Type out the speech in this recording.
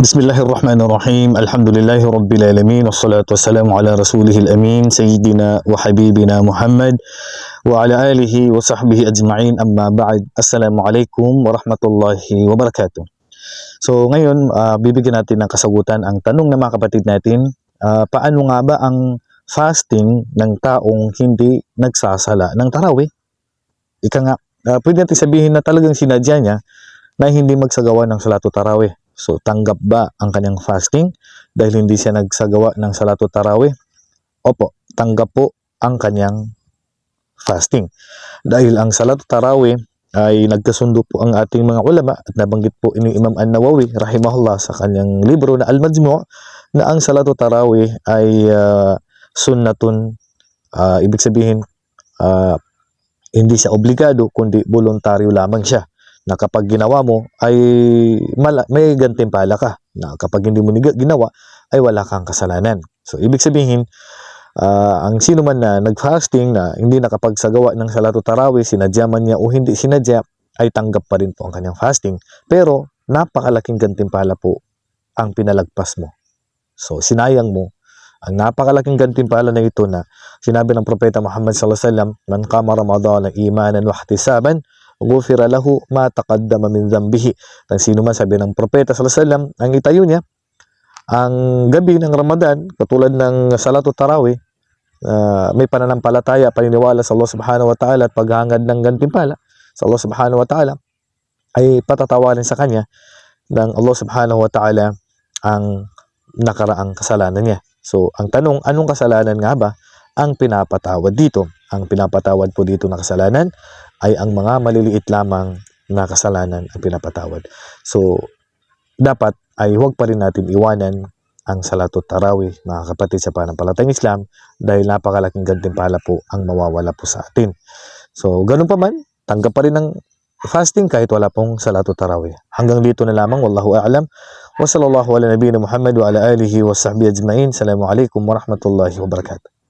بسم الله الرحمن الرحيم الحمد لله رب العالمين والصلاة والسلام على رسوله الأمين سيدنا وحبيبنا محمد وعلى آله وصحبه أجمعين أما بعد السلام عليكم ورحمة الله وبركاته So ngayon, ah, bibigyan natin ng kasagutan ang tanong ng mga kapatid natin, ah, paano nga ba ang fasting ng taong hindi nagsasala ng tarawih? Ika nga, ah, pwede natin sabihin na talagang sinadya niya na hindi magsagawa ng salatu tarawih. So, tanggap ba ang kanyang fasting dahil hindi siya nagsagawa ng salatu tarawih? Opo, tanggap po ang kanyang fasting. Dahil ang salatu tarawih ay nagkasundo po ang ating mga ulama at nabanggit po ini Imam An-Nawawi rahimahullah sa kanyang libro na Al-Majmu' na ang salatu tarawih ay ah, sunnatun ah, ibig sabihin ah, hindi siya obligado kundi voluntaryo lamang siya na kapag ginawa mo ay may gantimpala ka na kapag hindi mo ginawa ay wala kang kasalanan. So ibig sabihin ah, ang sino man na nag-fasting na hindi nakapagsagawa ng salatu tarawih, sinadya man niya o hindi sinadya ay tanggap pa rin po ang kanyang fasting. Pero napakalaking gantimpala po ang pinalagpas mo. So sinayang mo ang napakalaking gantimpala na ito na sinabi ng propeta Muhammad sallallahu alaihi wasallam, "Man qama Ramadan imanan wa ihtisaban, ghufira lahu ma taqaddama min dhanbihi." Ang sino man sabi ng propeta sallallahu alaihi wasallam, ang itayo niya ang gabi ng Ramadan, katulad ng salatu tarawih, ah, may pananampalataya, paniniwala sa Allah subhanahu wa ta'ala at paghangad ng gantimpala sa Allah subhanahu wa ta'ala, ay patatawarin sa kanya ng Allah subhanahu wa ta'ala ang nakaraang kasalanan niya. So, ang tanong, anong kasalanan nga ba ang pinapatawad dito? Ang pinapatawad po dito na kasalanan ay ang mga maliliit lamang na kasalanan ang pinapatawad. So, dapat ay huwag pa rin natin iwanan ang salatut tarawih, mga kapatid sa panampalatayang Islam, dahil napakalaking gantimpala po ang mawawala po sa atin. So, ganun pa man, tanggap pa rin ng fasting kahit wala pong salatut tarawih. Hanggang dito na lamang, wallahu a'lam. Wa sallallahu ala nabiyina Muhammad wa ala alihi wa sahbihi ajma'in. Assalamualaikum warahmatullahi wabarakatuh.